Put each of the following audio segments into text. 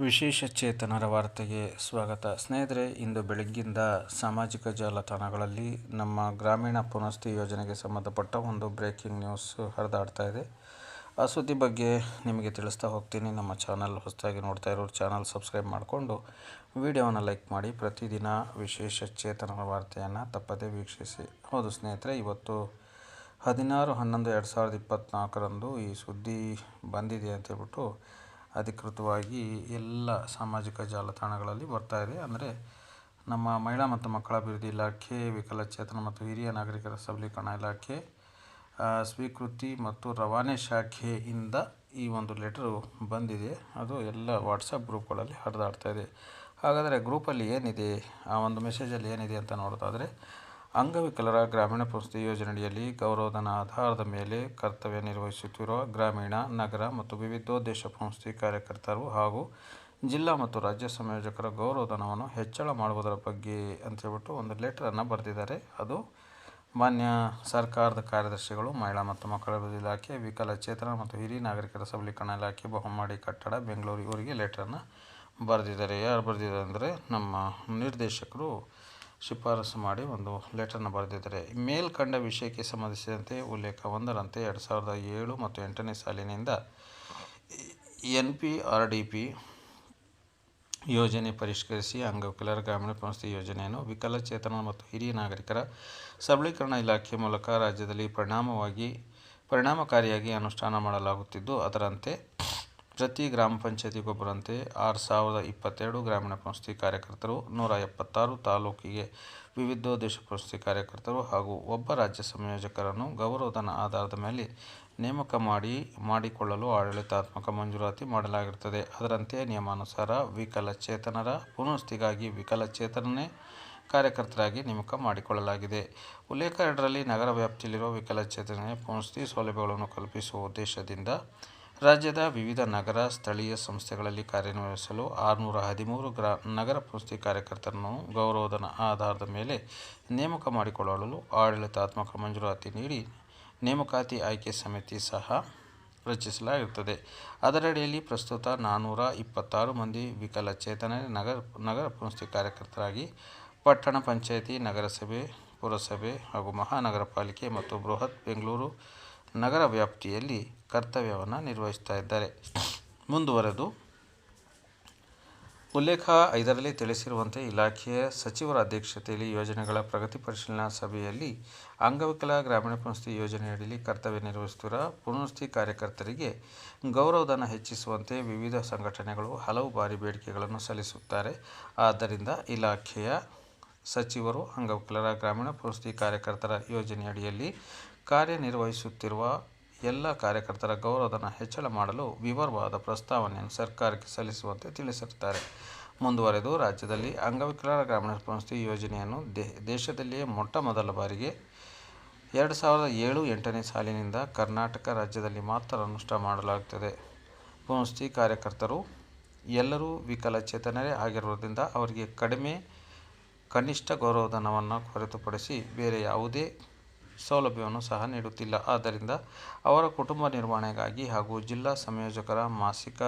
ವಿಶೇಷ ಚೇತನರ ವಾರ್ತೆಗೆ ಸ್ವಾಗತ. ಸ್ನೇಹಿತರೆ, ಇಂದು ಬೆಳಗ್ಗಿಂದ ಸಾಮಾಜಿಕ ಜಾಲತಾಣಗಳಲ್ಲಿ ನಮ್ಮ ಗ್ರಾಮೀಣ ಪುನಸ್ತಿ ಯೋಜನೆಗೆ ಸಂಬಂಧಪಟ್ಟ ಒಂದು ಬ್ರೇಕಿಂಗ್ ನ್ಯೂಸ್ ಹರಿದಾಡ್ತಾ ಇದೆ. ಆ ಸುದ್ದಿ ಬಗ್ಗೆ ನಿಮಗೆ ತಿಳಿಸ್ತಾ ಹೋಗ್ತೀನಿ. ನಮ್ಮ ಚಾನಲ್ ಹೊಸದಾಗಿ ನೋಡ್ತಾ ಇರೋರು ಚಾನಲ್ ಸಬ್ಸ್ಕ್ರೈಬ್ ಮಾಡಿಕೊಂಡು ವಿಡಿಯೋವನ್ನು ಲೈಕ್ ಮಾಡಿ. ಪ್ರತಿದಿನ ವಿಶೇಷ ಚೇತನ ವಾರ್ತೆಯನ್ನು ತಪ್ಪದೇ ವೀಕ್ಷಿಸಿ. ಹೌದು ಸ್ನೇಹಿತರೆ, ಇವತ್ತು ಹದಿನಾರು ಹನ್ನೊಂದು ಎರಡು ಸಾವಿರದ ಇಪ್ಪತ್ತ್ನಾಲ್ಕರಂದು ಈ ಸುದ್ದಿ ಬಂದಿದೆ ಅಂತ ಹೇಳ್ಬಿಟ್ಟು ಅಧಿಕೃತವಾಗಿ ಎಲ್ಲ ಸಾಮಾಜಿಕ ಜಾಲತಾಣಗಳಲ್ಲಿ ಬರ್ತಾ ಇದೆ. ಅಂದರೆ ನಮ್ಮ ಮಹಿಳಾ ಮತ್ತು ಮಕ್ಕಳ ಅಭಿವೃದ್ಧಿ ಇಲಾಖೆ ವಿಕಲಚೇತನ ಮತ್ತು ಹಿರಿಯ ನಾಗರಿಕರ ಸಬಲೀಕರಣ ಇಲಾಖೆ ಸ್ವೀಕೃತಿ ಮತ್ತು ರವಾನೆ ಶಾಖೆಯಿಂದ ಈ ಒಂದು ಲೆಟರು ಬಂದಿದೆ. ಅದು ಎಲ್ಲ ವಾಟ್ಸಪ್ ಗ್ರೂಪ್ಗಳಲ್ಲಿ ಹರಿದಾಡ್ತಾ ಇದೆ. ಹಾಗಾದರೆ ಗ್ರೂಪಲ್ಲಿ ಏನಿದೆ? ಆ ಒಂದು ಮೆಸೇಜಲ್ಲಿ ಏನಿದೆ ಅಂತ ನೋಡೋದಾದರೆ, ಅಂಗವಿಕಲರ ಗ್ರಾಮೀಣ ಪುನಸ್ತಿ ಯೋಜನೆಯಡಿಯಲ್ಲಿ ಗೌರವಧನ ಆಧಾರದ ಮೇಲೆ ಕರ್ತವ್ಯ ನಿರ್ವಹಿಸುತ್ತಿರುವ ಗ್ರಾಮೀಣ, ನಗರ ಮತ್ತು ವಿವಿಧೋದ್ದೇಶ ಸಂಸ್ಥೆ ಕಾರ್ಯಕರ್ತರು ಹಾಗೂ ಜಿಲ್ಲಾ ಮತ್ತು ರಾಜ್ಯ ಸಂಯೋಜಕರ ಗೌರವಧನವನ್ನು ಹೆಚ್ಚಳ ಮಾಡುವುದರ ಬಗ್ಗೆ ಅಂತೇಳ್ಬಿಟ್ಟು ಒಂದು ಲೆಟ್ರನ್ನು ಬರೆದಿದ್ದಾರೆ. ಅದು ಮಾನ್ಯ ಸರ್ಕಾರದ ಕಾರ್ಯದರ್ಶಿಗಳು, ಮಹಿಳಾ ಮತ್ತು ಮಕ್ಕಳ ಅಭಿವೃದ್ಧಿ ಇಲಾಖೆ, ವಿಕಲಚೇತನ ಮತ್ತು ಹಿರಿಯ ನಾಗರಿಕರ ಸಬಲೀಕರಣ ಇಲಾಖೆ, ಬಹುಮಾಡಿ ಕಟ್ಟಡ, ಬೆಂಗಳೂರು ಇವರಿಗೆ ಲೆಟರನ್ನು ಬರೆದಿದ್ದಾರೆ. ಯಾರು ಬರೆದಿದ್ದಾರೆ ಅಂದರೆ ನಮ್ಮ ನಿರ್ದೇಶಕರು ಶಿಫಾರಸು ಮಾಡಿ ಒಂದು ಲೆಟರ್ನ ಬರೆದಿದ್ದಾರೆ. ಮೇಲ್ಕಂಡ ವಿಷಯಕ್ಕೆ ಸಂಬಂಧಿಸಿದಂತೆ ಉಲ್ಲೇಖ ಒಂದರಂತೆ ಎರಡು ಸಾವಿರದ ಏಳು ಮತ್ತು ಎಂಟನೇ ಸಾಲಿನಿಂದ N P R D P ಯೋಜನೆ ಪರಿಷ್ಕರಿಸಿ ಅಂಗವಿಕಲರ ಗ್ರಾಮೀಣ ಪ್ರಶಸ್ತಿ ಯೋಜನೆಯನ್ನು ವಿಕಲಚೇತನ ಮತ್ತು ಹಿರಿಯ ನಾಗರಿಕರ ಸಬಲೀಕರಣ ಇಲಾಖೆ ಮೂಲಕ ರಾಜ್ಯದಲ್ಲಿ ಪರಿಣಾಮವಾಗಿ, ಪರಿಣಾಮಕಾರಿಯಾಗಿ ಅನುಷ್ಠಾನ ಮಾಡಲಾಗುತ್ತಿದ್ದು, ಅದರಂತೆ ಪ್ರತಿ ಗ್ರಾಮ ಪಂಚಾಯತಿಗೊಬ್ಬರಂತೆ ಆರು ಸಾವಿರದ ಇಪ್ಪತ್ತೆರಡು ಗ್ರಾಮೀಣ ಪ್ರಶಸ್ತಿ ಕಾರ್ಯಕರ್ತರು, ನೂರ ಎಪ್ಪತ್ತಾರು ತಾಲೂಕಿಗೆ ವಿವಿಧೋದ್ದೇಶ ಪ್ರಶಸ್ತಿ ಕಾರ್ಯಕರ್ತರು ಹಾಗೂ ಒಬ್ಬ ರಾಜ್ಯ ಸಂಯೋಜಕರನ್ನು ಗೌರವಧನ ಆಧಾರದ ಮೇಲೆ ನೇಮಕ ಮಾಡಿ, ಮಾಡಿಕೊಳ್ಳಲು ಆಡಳಿತಾತ್ಮಕ ಮಂಜೂರಾತಿ ಮಾಡಲಾಗಿರುತ್ತದೆ. ಅದರಂತೆ ನಿಯಮಾನುಸಾರ ವಿಕಲಚೇತನರ ಪುನಸ್ತಿಗಾಗಿ ವಿಕಲಚೇತನನೇ ಕಾರ್ಯಕರ್ತರಾಗಿ ನೇಮಕ ಮಾಡಿಕೊಳ್ಳಲಾಗಿದೆ. ಉಲ್ಲೇಖ ಎರಡರಲ್ಲಿ ನಗರ ವ್ಯಾಪ್ತಿಯಲ್ಲಿರುವ ವಿಕಲಚೇತನೇ ಪುನಸ್ತಿ ಸೌಲಭ್ಯಗಳನ್ನು ಕಲ್ಪಿಸುವ ಉದ್ದೇಶದಿಂದ ರಾಜ್ಯದ ವಿವಿಧ ನಗರ, ಸ್ಥಳೀಯ ಸಂಸ್ಥೆಗಳಲ್ಲಿ ಕಾರ್ಯನಿರ್ವಹಿಸಲು ಆರುನೂರ ಹದಿಮೂರು ಗ್ರಾ, ನಗರ ಪುನಸ್ತಿ ಕಾರ್ಯಕರ್ತರನ್ನು ಗೌರವಧನ ಆಧಾರದ ಮೇಲೆ ನೇಮಕ ಮಾಡಿಕೊಳ್ಳಲು ಆಡಳಿತಾತ್ಮಕ ಮಂಜೂರಾತಿ ನೀಡಿ ನೇಮಕಾತಿ ಆಯ್ಕೆ ಸಮಿತಿ ಸಹ ರಚಿಸಲಾಗಿರುತ್ತದೆ. ಅದರಡಿಯಲ್ಲಿ ಪ್ರಸ್ತುತ ನಾನ್ನೂರ ಇಪ್ಪತ್ತಾರು ಮಂದಿ ವಿಕಲಚೇತನ ನಗರ ನಗರ ಪುನಸ್ತಿ ಕಾರ್ಯಕರ್ತರಾಗಿ ಪಟ್ಟಣ ಪಂಚಾಯಿತಿ, ನಗರಸಭೆ, ಪುರಸಭೆ ಹಾಗೂ ಮಹಾನಗರ ಪಾಲಿಕೆ ಮತ್ತು ಬೃಹತ್ ಬೆಂಗಳೂರು ನಗರ ವ್ಯಾಪ್ತಿಯಲ್ಲಿ ಕರ್ತವ್ಯವನ್ನು ನಿರ್ವಹಿಸ್ತಾ ಇದ್ದಾರೆ. ಮುಂದುವರೆದು ಉಲ್ಲೇಖ ಐದರಲ್ಲಿ ತಿಳಿಸಿರುವಂತೆ ಇಲಾಖೆಯ ಸಚಿವರ ಅಧ್ಯಕ್ಷತೆಯಲ್ಲಿ ಯೋಜನೆಗಳ ಪ್ರಗತಿ ಪರಿಶೀಲನಾ ಸಭೆಯಲ್ಲಿ ಅಂಗವಿಕಲ ಗ್ರಾಮೀಣ ಪುನಸ್ತಿ ಯೋಜನೆಯಡಿಯಲ್ಲಿ ಕರ್ತವ್ಯ ನಿರ್ವಹಿಸುತ್ತಿರುವ ಪುನಸ್ತಿ ಕಾರ್ಯಕರ್ತರಿಗೆ ಗೌರವಧನ ಹೆಚ್ಚಿಸುವಂತೆ ವಿವಿಧ ಸಂಘಟನೆಗಳು ಹಲವು ಬಾರಿ ಬೇಡಿಕೆಗಳನ್ನು ಸಲ್ಲಿಸುತ್ತಾರೆ. ಆದ್ದರಿಂದ ಇಲಾಖೆಯ ಸಚಿವರು ಅಂಗವಿಕಲರ ಗ್ರಾಮೀಣ ಪುನಸ್ತಿ ಕಾರ್ಯಕರ್ತರ ಯೋಜನೆಯಡಿಯಲ್ಲಿ ಕಾರ್ಯನಿರ್ವಹಿಸುತ್ತಿರುವ ಎಲ್ಲ ಕಾರ್ಯಕರ್ತರ ಗೌರವಧನ ಹೆಚ್ಚಳ ಮಾಡಲು ವಿವರವಾದ ಪ್ರಸ್ತಾವನೆಯನ್ನು ಸರ್ಕಾರಕ್ಕೆ ಸಲ್ಲಿಸುವಂತೆ ತಿಳಿಸಿರುತ್ತಾರೆ. ಮುಂದುವರೆದು ರಾಜ್ಯದಲ್ಲಿ ಅಂಗವಿಕಲರ ಗ್ರಾಮೀಣ ಸಂಸ್ಥೆ ಯೋಜನೆಯನ್ನು ದೇಶದಲ್ಲಿಯೇ ಮೊಟ್ಟ ಮೊದಲ ಬಾರಿಗೆ ಎರಡು ಸಾವಿರದ ಏಳು ಎಂಟನೇ ಸಾಲಿನಿಂದ ಕರ್ನಾಟಕ ರಾಜ್ಯದಲ್ಲಿ ಮಾತ್ರ ಅನುಷ್ಠಾನ ಮಾಡಲಾಗುತ್ತದೆ. ಪುನಸ್ತಿ ಕಾರ್ಯಕರ್ತರು ಎಲ್ಲರೂ ವಿಕಲಚೇತನರೇ ಆಗಿರುವುದರಿಂದ ಅವರಿಗೆ ಕಡಿಮೆ ಕನಿಷ್ಠ ಗೌರವಧನವನ್ನು ಹೊರತುಪಡಿಸಿ ಬೇರೆ ಯಾವುದೇ ಸೌಲಭ್ಯವನ್ನು ಸಹ ನೀಡುತ್ತಿಲ್ಲ. ಆದ್ದರಿಂದ ಅವರ ಕುಟುಂಬ ನಿರ್ವಹಣೆಗಾಗಿ ಹಾಗೂ ಜಿಲ್ಲಾ ಸಂಯೋಜಕರ ಮಾಸಿಕ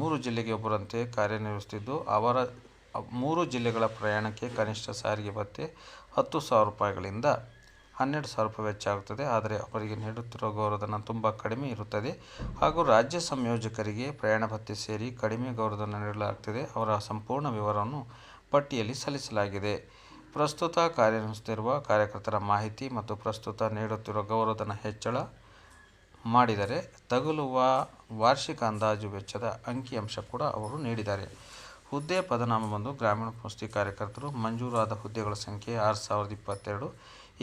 ಮೂರು ಜಿಲ್ಲೆಗೆ ಒಬ್ಬರಂತೆ ಕಾರ್ಯನಿರ್ವಹಿಸುತ್ತಿದ್ದು, ಅವರ, ಮೂರು ಜಿಲ್ಲೆಗಳ ಪ್ರಯಾಣಕ್ಕೆ ಕನಿಷ್ಠ ಸಾರಿಗೆ ಭತ್ತೆ ಹತ್ತು ಸಾವಿರ ರೂಪಾಯಿಗಳಿಂದ ಹನ್ನೆರಡು ಸಾವಿರ ರೂಪಾಯಿ ವೆಚ್ಚ ಆಗುತ್ತದೆ. ಆದರೆ ಅವರಿಗೆ ನೀಡುತ್ತಿರುವ ಗೌರವಧನ ತುಂಬ ಕಡಿಮೆ ಇರುತ್ತದೆ ಹಾಗೂ ರಾಜ್ಯ ಸಂಯೋಜಕರಿಗೆ ಪ್ರಯಾಣ ಭತ್ತೆ ಸೇರಿ ಕಡಿಮೆ ಗೌರವಧನ ನೀಡಲಾಗುತ್ತದೆ. ಅವರ ಸಂಪೂರ್ಣ ವಿವರವನ್ನು ಪಟ್ಟಿಯಲ್ಲಿ ಸಲ್ಲಿಸಲಾಗಿದೆ. ಪ್ರಸ್ತುತ ಕಾರ್ಯನಿರ್ವಹಿಸುತ್ತಿರುವ ಕಾರ್ಯಕರ್ತರ ಮಾಹಿತಿ ಮತ್ತು ಪ್ರಸ್ತುತ ನೀಡುತ್ತಿರುವ ಗೌರವಧನ ಹೆಚ್ಚಳ ಮಾಡಿದರೆ ತಗುಲುವ ವಾರ್ಷಿಕ ಅಂದಾಜು ವೆಚ್ಚದ ಅಂಕಿಅಂಶ ಕೂಡ ಅವರು ನೀಡಿದ್ದಾರೆ. ಹುದ್ದೆ ಪದನಾಮ ಬಂದು ಗ್ರಾಮೀಣ ಪುಸ್ತಿ ಕಾರ್ಯಕರ್ತರು ಮಂಜೂರಾದ ಹುದ್ದೆಗಳ ಸಂಖ್ಯೆ ಆರು ಸಾವಿರದ ಇಪ್ಪತ್ತೆರಡು.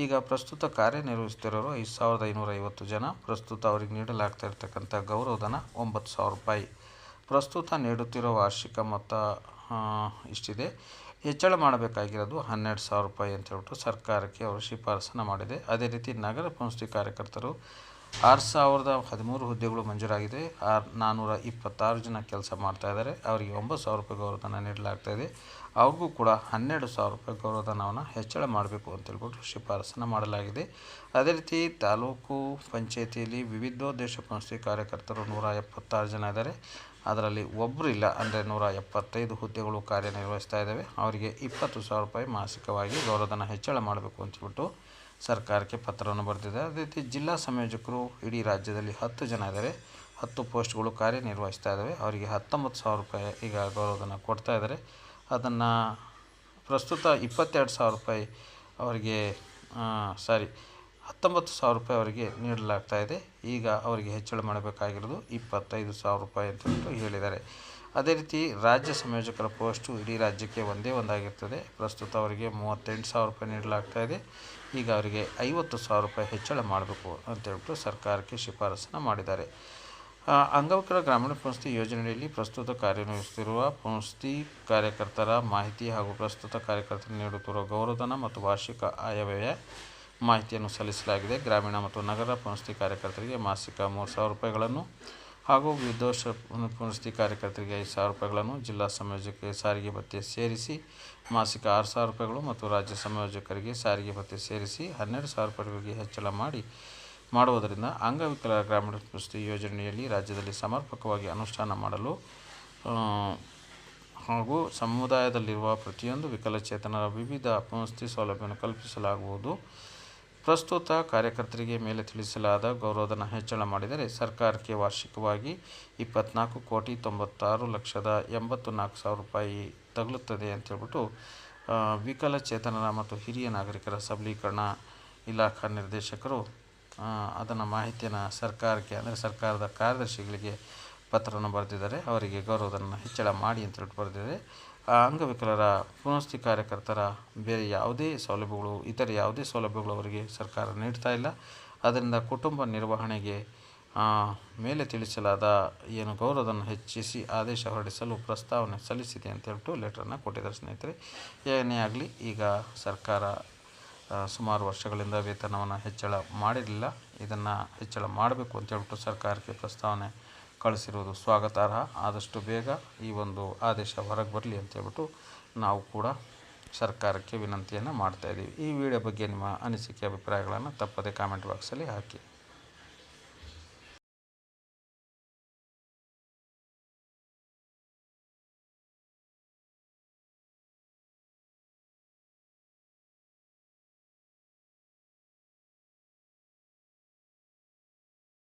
ಈಗ ಪ್ರಸ್ತುತ ಕಾರ್ಯನಿರ್ವಹಿಸುತ್ತಿರೋರು ಐದು ಸಾವಿರದ ಐನೂರ ಐವತ್ತು ಜನ. ಪ್ರಸ್ತುತ ಅವರಿಗೆ ನೀಡಲಾಗ್ತಾ ಇರತಕ್ಕಂಥ ಗೌರವಧನ ಒಂಬತ್ತು ಸಾವಿರ ರೂಪಾಯಿ. ಪ್ರಸ್ತುತ ನೀಡುತ್ತಿರುವ ವಾರ್ಷಿಕ ಮೊತ್ತ ಇಷ್ಟಿದೆ. ಹೆಚ್ಚಳ ಮಾಡಬೇಕಾಗಿರೋದು ಹನ್ನೆರಡು ಸಾವಿರ ರೂಪಾಯಿ ಅಂತ ಹೇಳ್ಬಿಟ್ಟು ಸರ್ಕಾರಕ್ಕೆ ಅವರು ಶಿಫಾರಸನ್ನು ಮಾಡಿದೆ. ಅದೇ ರೀತಿ ನಗರ ಪುನಸ್ತಿ ಕಾರ್ಯಕರ್ತರು ಆರು ಸಾವಿರದ ಹದಿಮೂರು ಹುದ್ದೆಗಳು ಮಂಜೂರಾಗಿದೆ. ಆರು ನಾನ್ನೂರ ಇಪ್ಪತ್ತಾರು ಜನ ಕೆಲಸ ಮಾಡ್ತಾ ಇದ್ದಾರೆ. ಅವರಿಗೆ ಒಂಬತ್ತು ಸಾವಿರ ರೂಪಾಯಿ ಗೌರವಧನ ನೀಡಲಾಗ್ತಾ ಇದೆ. ಅವ್ರಿಗೂ ಕೂಡ ಹನ್ನೆರಡು ಸಾವಿರ ರೂಪಾಯಿ ಗೌರವಧನವನ್ನು ಹೆಚ್ಚಳ ಮಾಡಬೇಕು ಅಂತೇಳ್ಬಿಟ್ಟು ಶಿಫಾರಸನ್ನು ಮಾಡಲಾಗಿದೆ. ಅದೇ ರೀತಿ ತಾಲೂಕು ಪಂಚಾಯಿತಿಯಲ್ಲಿ ವಿವಿಧೋದ್ದೇಶ ಸಂಸ್ಥೆ ಕಾರ್ಯಕರ್ತರು ನೂರ ಎಪ್ಪತ್ತಾರು ಜನ ಇದ್ದಾರೆ. ಅದರಲ್ಲಿ ಒಬ್ಬರು ಇಲ್ಲ ಅಂದರೆ ನೂರ ಎಪ್ಪತ್ತೈದು ಹುದ್ದೆಗಳು ಕಾರ್ಯನಿರ್ವಹಿಸ್ತಾ ಇದ್ದಾವೆ. ಅವರಿಗೆ ಇಪ್ಪತ್ತು ಸಾವಿರ ರೂಪಾಯಿ ಮಾಸಿಕವಾಗಿ ಗೌರವಧನ ಹೆಚ್ಚಳ ಮಾಡಬೇಕು ಅಂತೇಳ್ಬಿಟ್ಟು ಸರ್ಕಾರಕ್ಕೆ ಪತ್ರವನ್ನು ಬರೆದಿದೆ. ಅದೇ ರೀತಿ ಜಿಲ್ಲಾ ಸಂಯೋಜಕರು ಇಡೀ ರಾಜ್ಯದಲ್ಲಿ ಹತ್ತು ಜನ ಇದ್ದಾರೆ. ಹತ್ತು ಪೋಸ್ಟ್ಗಳು ಕಾರ್ಯನಿರ್ವಹಿಸ್ತಾ ಇದ್ದಾವೆ. ಅವರಿಗೆ ಹತ್ತೊಂಬತ್ತು ಸಾವಿರ ರೂಪಾಯಿ ಈಗ ಗೌರವಧನ ಕೊಡ್ತಾ ಇದ್ದಾರೆ. ಅದನ್ನು ಪ್ರಸ್ತುತ ಇಪ್ಪತ್ತೆರಡು ಸಾವಿರ ರೂಪಾಯಿ ಅವರಿಗೆ ಸಾರಿ ಹತ್ತೊಂಬತ್ತು ಸಾವಿರ ರೂಪಾಯಿ ಅವರಿಗೆ ನೀಡಲಾಗ್ತಾ ಇದೆ. ಈಗ ಅವರಿಗೆ ಹೆಚ್ಚಳ ಮಾಡಬೇಕಾಗಿರೋದು ಇಪ್ಪತ್ತೈದು ಸಾವಿರ ರೂಪಾಯಿ ಅಂತ ಹೇಳಿದ್ದಾರೆ. ಅದೇ ರೀತಿ ರಾಜ್ಯ ಸಂಯೋಜಕರ ಪೋಸ್ಟು ಇಡೀ ರಾಜ್ಯಕ್ಕೆ ಒಂದೇ ಒಂದಾಗಿರ್ತದೆ. ಪ್ರಸ್ತುತ ಅವರಿಗೆ ಮೂವತ್ತೆಂಟು ಸಾವಿರ ರೂಪಾಯಿ ನೀಡಲಾಗ್ತಾ ಇದೆ. ಈಗ ಅವರಿಗೆ ಐವತ್ತು ಸಾವಿರ ರೂಪಾಯಿ ಹೆಚ್ಚಳ ಮಾಡಬೇಕು ಅಂತೇಳ್ಬಿಟ್ಟು ಸರ್ಕಾರಕ್ಕೆ ಶಿಫಾರಸನ್ನು ಮಾಡಿದ್ದಾರೆ. ಅಂಗವಿಕಲ ಗ್ರಾಮೀಣ ಪುನಸ್ತಿ ಯೋಜನೆಯಲ್ಲಿ ಪ್ರಸ್ತುತ ಕಾರ್ಯನಿರ್ವಹಿಸುತ್ತಿರುವ ಪುನಸ್ತಿ ಕಾರ್ಯಕರ್ತರ ಮಾಹಿತಿ ಹಾಗೂ ಪ್ರಸ್ತುತ ಕಾರ್ಯಕರ್ತರು ನೀಡುತ್ತಿರುವ ಗೌರವಧನ ಮತ್ತು ವಾರ್ಷಿಕ ಆಯವ್ಯಯ ಮಾಹಿತಿಯನ್ನು ಸಲ್ಲಿಸಲಾಗಿದೆ. ಗ್ರಾಮೀಣ ಮತ್ತು ನಗರ ಪುನಸ್ತಿ ಕಾರ್ಯಕರ್ತರಿಗೆ ಮಾಸಿಕ ಮೂರು ಸಾವಿರ ರೂಪಾಯಿಗಳನ್ನು ಹಾಗೂ ವಿದೋಷ ಪುನಸ್ತಿ ಕಾರ್ಯಕರ್ತರಿಗೆ ಐದು ಸಾವಿರ ರೂಪಾಯಿಗಳನ್ನು ಜಿಲ್ಲಾ ಸಂಯೋಜಕ ಸಾರಿಗೆ ಭತ್ಯೆ ಸೇರಿಸಿ ಮಾಸಿಕ ಆರು ಸಾವಿರ ರೂಪಾಯಿಗಳು ಮತ್ತು ರಾಜ್ಯ ಸಂಯೋಜಕರಿಗೆ ಸಾರಿಗೆ ಭತ್ಯೆ ಸೇರಿಸಿ ಹನ್ನೆರಡು ಸಾವಿರ ರೂಪಾಯಿಗಳಿಗೆ ಹೆಚ್ಚಳ ಮಾಡಿ ಮಾಡುವುದರಿಂದ ಅಂಗವಿಕಲರ ಗ್ರಾಮೀಣ ಪುನಸ್ತಿ ಯೋಜನೆಯಲ್ಲಿ ರಾಜ್ಯದಲ್ಲಿ ಸಮರ್ಪಕವಾಗಿ ಅನುಷ್ಠಾನ ಮಾಡಲು ಹಾಗೂ ಸಮುದಾಯದಲ್ಲಿರುವ ಪ್ರತಿಯೊಂದು ವಿಕಲಚೇತನರ ವಿವಿಧ ಪುನಸ್ತಿ ಸೌಲಭ್ಯವನ್ನು ಕಲ್ಪಿಸಲಾಗುವುದು. ಪ್ರಸ್ತುತ ಕಾರ್ಯಕರ್ತರಿಗೆ ಮೇಲೆ ತಿಳಿಸಲಾದ ಗೌರವಧನ ಹೆಚ್ಚಳ ಮಾಡಿದರೆ ಸರ್ಕಾರಕ್ಕೆ ವಾರ್ಷಿಕವಾಗಿ ಇಪ್ಪತ್ನಾಲ್ಕು ಕೋಟಿ ತೊಂಬತ್ತಾರು ಲಕ್ಷದ ಎಂಬತ್ತು ನಾಲ್ಕು ಸಾವಿರ ರೂಪಾಯಿ ತಗಲುತ್ತದೆ ಅಂತೇಳ್ಬಿಟ್ಟು ವಿಕಲಚೇತನರ ಮತ್ತು ಹಿರಿಯ ನಾಗರಿಕರ ಸಬಲೀಕರಣ ಇಲಾಖಾ ನಿರ್ದೇಶಕರು ಅದನ್ನು ಮಾಹಿತಿಯನ್ನು ಸರ್ಕಾರಕ್ಕೆ ಅಂದರೆ ಸರ್ಕಾರದ ಕಾರ್ಯದರ್ಶಿಗಳಿಗೆ ಪತ್ರವನ್ನು ಬರೆದಿದ್ದಾರೆ. ಅವರಿಗೆ ಗೌರವಧನ ಹೆಚ್ಚಳ ಮಾಡಿ ಅಂತೇಳ್ಬಿಟ್ಟು ಬರೆದಿದೆ ಆ ಅಂಗವಿಕಲರ ಪುನಸ್ತಿ ಕಾರ್ಯಕರ್ತರ ಬೇರೆ ಯಾವುದೇ ಸೌಲಭ್ಯಗಳು, ಇತರ ಯಾವುದೇ ಸೌಲಭ್ಯಗಳು ಅವರಿಗೆ ಸರ್ಕಾರ ನೀಡ್ತಾ ಇಲ್ಲ. ಅದರಿಂದ ಕುಟುಂಬ ನಿರ್ವಹಣೆಗೆ ಮೇಲೆ ತಿಳಿಸಲಾದ ಏನು ಗೌರವವನ್ನು ಹೆಚ್ಚಿಸಿ ಆದೇಶ ಹೊರಡಿಸಲು ಪ್ರಸ್ತಾವನೆ ಸಲ್ಲಿಸಿದೆ ಅಂತ ಹೇಳ್ಬಿಟ್ಟು ಲೆಟ್ರನ್ನು ಕೊಟ್ಟಿದ್ದಾರೆ ಸ್ನೇಹಿತರೆ. ಏನೇ ಆಗಲಿ, ಈಗ ಸರ್ಕಾರ ಸುಮಾರು ವರ್ಷಗಳಿಂದ ವೇತನವನ್ನು ಹೆಚ್ಚಳ ಮಾಡಿರಲಿಲ್ಲ. ಇದನ್ನು ಹೆಚ್ಚಳ ಮಾಡಬೇಕು ಅಂತ ಹೇಳ್ಬಿಟ್ಟು ಸರ್ಕಾರಕ್ಕೆ ಪ್ರಸ್ತಾವನೆ ಕಳಿಸಿರುವುದು ಸ್ವಾಗತಾರ್ಹ. ಆದಷ್ಟು ಬೇಗ ಈ ಒಂದು ಆದೇಶ ಹೊರಗೆ ಬರಲಿ ಅಂತೇಳ್ಬಿಟ್ಟು ನಾವು ಕೂಡ ಸರ್ಕಾರಕ್ಕೆ ವಿನಂತಿಯನ್ನು ಮಾಡ್ತಾಯಿದ್ದೀವಿ ಈ ವಿಡಿಯೋ ಬಗ್ಗೆ ನಿಮ್ಮ ಅನಿಸಿಕೆ, ಅಭಿಪ್ರಾಯಗಳನ್ನು ತಪ್ಪದೇ ಕಾಮೆಂಟ್ ಬಾಕ್ಸಲ್ಲಿ ಹಾಕಿ.